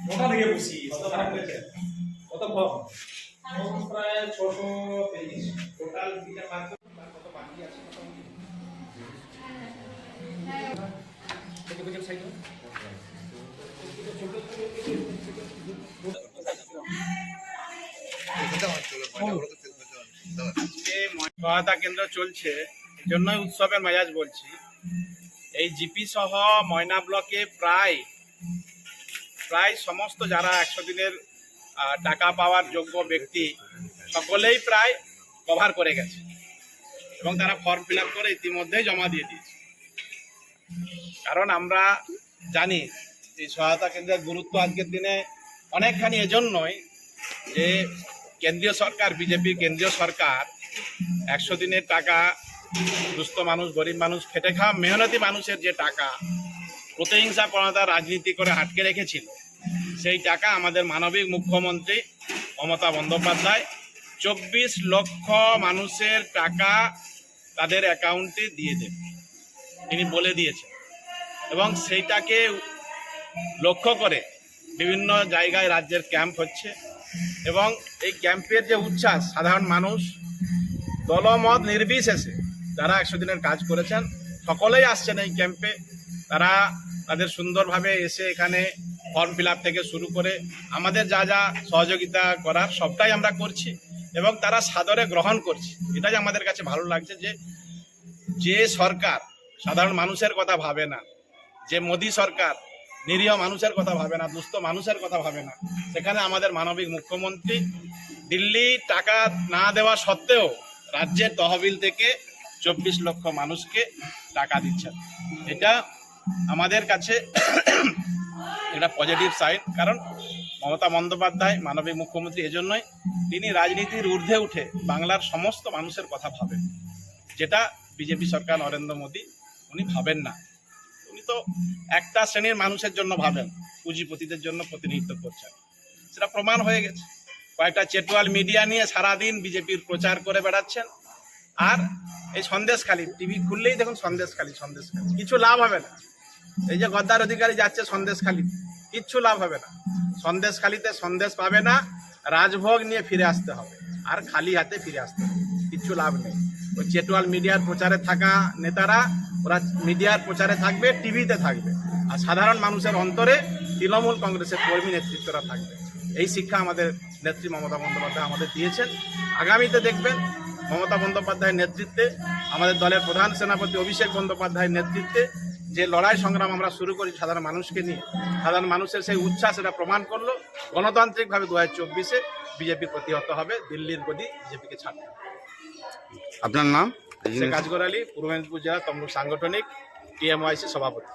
মোটা থেকে বসি কত ভাগ হয়েছে কত ফর্ম প্রায় ছশো তেইশ টোটাল দুইটা ভাগ কত বাকি আছে বুঝে সাইড যে সহায়তা কেন্দ্র চলছে জন্যই উৎসবের মেজাজ বলছি। এই জিপি সহ ময়না ব্লকে প্রায় প্রায় সমস্ত যারা একশো দিনের টাকা পাওয়ার যোগ্য ব্যক্তি, সকলেই প্রায় কভার করে গেছে। এবং তারা ফর্ম ফিল করে ইতিমধ্যেই জমা দিয়ে দিয়েছে। কারণ আমরা জানি এই সহায়তা কেন্দ্রের গুরুত্ব আজকের দিনে অনেকখানি এজন্যই যে কেন্দ্রীয় সরকার বিজেপি কেন্দ্রীয় সরকার, একশো দিনের টাকা দুস্থ মানুষ, গরিব মানুষ, খেটে খাওয়া মেহনতি মানুষের যে টাকা, প্রতিহিংসা, প্রণতা, রাজনীতি করে আটকে রেখেছিল, সেই টাকা আমাদের মানবিক মুখ্যমন্ত্রী মমতা বন্দ্যোপাধ্যায় চব্বিশ লক্ষ মানুষের টাকা তাদের অ্যাকাউন্টে দিয়ে দেবে তিনি বলে দিয়েছেন। এবং সেইটাকে লক্ষ্য করে বিভিন্ন জায়গায় রাজ্যের ক্যাম্প হচ্ছে। এবং এই ক্যাম্পের যে উচ্ছ্বাস, সাধারণ মানুষ, দলমত নির্বিশেষে যারা একশো দিনের কাজ করেছেন, সকলেই আসছেন এই ক্যাম্পে। তারা তাদের সুন্দরভাবে এসে এখানে ফর্ম ফিল থেকে শুরু করে আমাদের যা যা সহযোগিতা করার সবটাই আমরা করছি এবং তারা সাদরে গ্রহণ করছে। এটাই আমাদের কাছে ভালো লাগছে যে যে সরকার সাধারণ মানুষের কথা ভাবে না, যে মোদী সরকার নিরীহ মানুষের কথা ভাবে না, দুস্থ মানুষের কথা ভাবে না। সেখানে আমাদের মানবিক মুখ্যমন্ত্রী দিল্লি টাকা না দেওয়া সত্ত্বেও রাজ্যের তহবিল থেকে চব্বিশ লক্ষ মানুষকে টাকা দিচ্ছেন। এটা আমাদের কাছে এটা পজিটিভ সাইড কারণ মমতা বন্দ্যোপাধ্যায়, মানবিক মুখ্যমন্ত্রী এজন্যই তিনি রাজনীতির ঊর্ধ্বে উঠে বাংলার সমস্ত মানুষের কথা ভাবেন। যেটা বিজেপি সরকার নরেন্দ্র মোদী, উনি ভাবেন না। তো একটা শ্রেণির মানুষের জন্য ভাবেন, পুঁজিপতিদের জন্য প্রতিনিধিত্ব করছেন। সেটা প্রমাণ হয়ে গেছে। কয়েকটা চেটুয়াল মিডিয়া নিয়ে সারাদিন বিজেপির প্রচার করে বেড়াচ্ছেন। আর এই সন্দেশখালি, টিভি খুললেই দেখুন সন্দেশখালি সন্দেশখালি। কিছু লাভ হবে না। এই যে গদ্দার অধিকারী যাচ্ছে সন্দেশখালি, কিচ্ছু লাভ হবে না। সন্দেশখালিতে সন্দেশ পাবে না, রাজভোগ নিয়ে ফিরে আসতে হবে। আর খালি হাতে ফিরে আসতে হবে। কিচ্ছু লাভ নেই। ওই চেটুয়াল মিডিয়ার প্রচারে থাকা নেতারা ওরা মিডিয়ার প্রচারে থাকবে, টিভিতে থাকবে। আর সাধারণ মানুষের অন্তরে তৃণমূল কংগ্রেসের কর্মী নেতৃত্বরা থাকবে। এই শিক্ষা আমাদের নেত্রী মমতা বন্দ্যোপাধ্যায় আমাদের দিয়েছেন। আগামীতে দেখবেন মমতা বন্দ্যোপাধ্যায়ের নেতৃত্বে, আমাদের দলের প্রধান সেনাপতি অভিষেক বন্দ্যোপাধ্যায়ের নেতৃত্বে যে লড়াই সংগ্রাম আমরা শুরু করি সাধারণ মানুষকে নিয়ে, সাধারণ মানুষের সেই উচ্ছ্বাস এটা প্রমাণ করল। গণতান্ত্রিকভাবে দু হাজার চব্বিশে বিজেপি প্রতিহত হবে, দিল্লির গদি বিজেপিকে ছাড়বে আপনার নাম? শেখ আজগর আলী পূর্ব মেদিনীপুর জেলা তমলুক সাংগঠনিক টিএমওয়াইসি সভাপতি।